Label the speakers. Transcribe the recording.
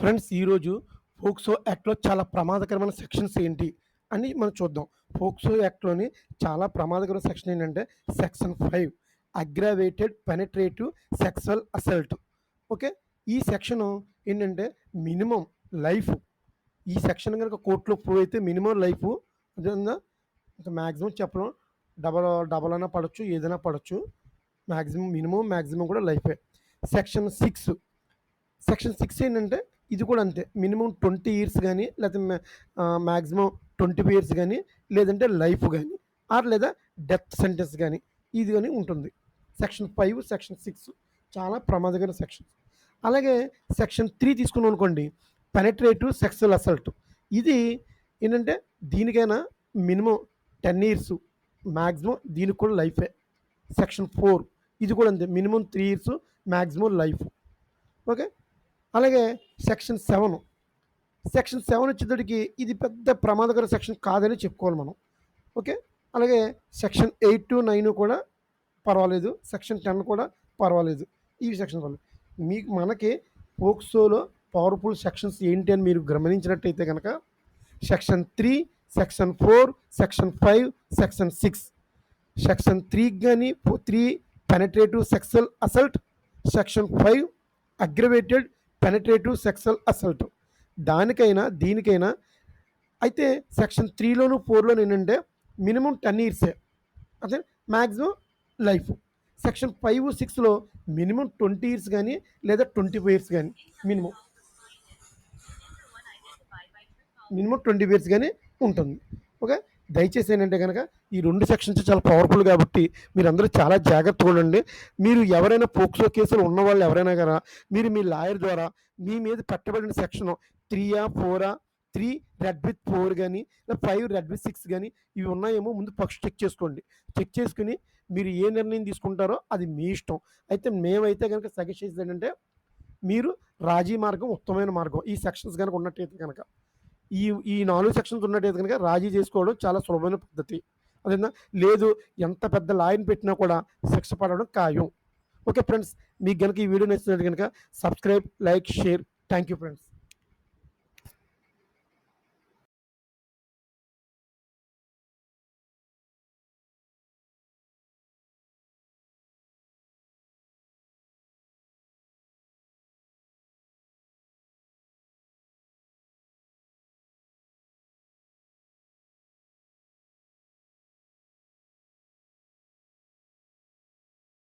Speaker 1: Friends ఈరోజు POCSO యాక్ట్‌లో చాలా ప్రమాదకరమైన సెక్షన్స్ ఏంటి అని మనం చూద్దాం. ఫోక్సో యాక్ట్‌లోని చాలా ప్రమాదకరమైన సెక్షన్ ఏంటంటే section five aggravated penetrative sexual assault. Okay. ఈ సెక్షన్ ఏంటంటే మినిమమ్ లైఫ్. ఈ సెక్షన్ కనుక కోర్ట్‌లో ప్రూవ్ అయితే మినిమం లైఫ్ అదేవిధంగా మ్యాక్సిమం చెప్పడం డబల్ డబల్ అయినా పడవచ్చు ఏదైనా పడవచ్చు మ్యాక్సిమం మినిమం మ్యాక్సిమం కూడా లైఫే. సెక్షన్ సిక్స్ సెక్షన్ సిక్స్ ఏంటంటే ఇది కూడా అంతే. మినిమం ట్వంటీ ఇయర్స్ కానీ లేకపోతే మ్యాక్సిమం ట్వంటీ ఇయర్స్ కానీ లేదంటే లైఫ్ కానీ ఆర్ లేదా డెత్ సెంటెన్స్ కానీ ఇది కానీ ఉంటుంది. సెక్షన్ ఫైవ్ సెక్షన్ సిక్స్ చాలా ప్రమాదకర సెక్షన్స్. అలాగే సెక్షన్ త్రీ తీసుకున్నాం అనుకోండి పెనట్రేటివ్ సెక్సువల్ అసల్ట్. ఇది ఏంటంటే దీనికైనా మినిమమ్ 10 ఇయర్స్ మ్యాక్సిమం దీనికి కూడా లైఫే. సెక్షన్ ఫోర్ ఇది కూడా అంతే. Minimum three years maximum life. Okay. అలాగే సెక్షన్ సెవెన్ సెక్షన్ 7 వచ్చేటప్పటికి ఇది పెద్ద ప్రమాదకర సెక్షన్ కాదని చెప్పుకోవాలి మనం. ఓకే. అలాగే సెక్షన్ 8-9 కూడా పర్వాలేదు. సెక్షన్ 10 కూడా పర్వాలేదు. ఈ సెక్షన్ మీకు మనకి పోక్సోలో పవర్‌ఫుల్ సెక్షన్స్ ఏంటి అని మీరు గమనించినట్టయితే కనుక section three section four section five section six section త్రీకి కానీ three penetrative sexual assault, section five aggravated penetrative sexual assault. దానికైనా దీనికైనా అయితే సెక్షన్ 3లోను 4లోను ఏంటంటే మినిమమ్ 10 ఇయర్సే. అదే మ్యాక్సిమం లైఫ్. సెక్షన్ ఫైవ్ సిక్స్లో మినిమం ట్వంటీ ఇయర్స్ కానీ లేదా 25 ఇయర్స్ కానీ మినిమం మినిమం ట్వంటీ ఇయర్స్ కానీ ఉంటుంది. ఓకే. దయచేసి ఏంటంటే కనుక ఈ రెండు సెక్షన్స్ చాలా పవర్‌ఫుల్ కాబట్టి మీరందరూ చాలా జాగ్రత్తగా ఉండండి. మీరు ఎవరైనా పోక్సో కేసులు ఉన్న వాళ్ళు ఎవరైనా కదా మీరు మీ లాయర్ ద్వారా మీ మీద పెట్టబడిన సెక్షన్ 3ఆ, 4ఆ, 3 రెడ్ విత్ ఫోర్ కానీ లేదా ఫైవ్ రెడ్ విత్ సిక్స్ కానీ ఇవి ఉన్నాయేమో ముందు ఫస్ట్ చెక్ చేసుకోండి. చెక్ చేసుకుని మీరు ఏ నిర్ణయం తీసుకుంటారో అది మీ ఇష్టం. అయితే మేమైతే కనుక సజెస్ట్ చేసేది ఏంటంటే మీరు రాజీ మార్గం ఉత్తమమైన మార్గం. ఈ సెక్షన్స్ గనక ఉన్నట్టయితే కనుక ఈ ఈ నాలుగు సెక్షన్స్ ఉన్నట్టయితే కనుక రాజీ చేసుకోవడం చాలా సులభమైన పద్ధతి. అదేనా లేదు ఎంత పెద్ద లాయన్ పెట్టినా కూడా శిక్ష పడడం ఖాయం. Okay friends. మీకు గనక ఈ వీడియో నచ్చినట్టు గనక subscribe, like, share. Thank you friends.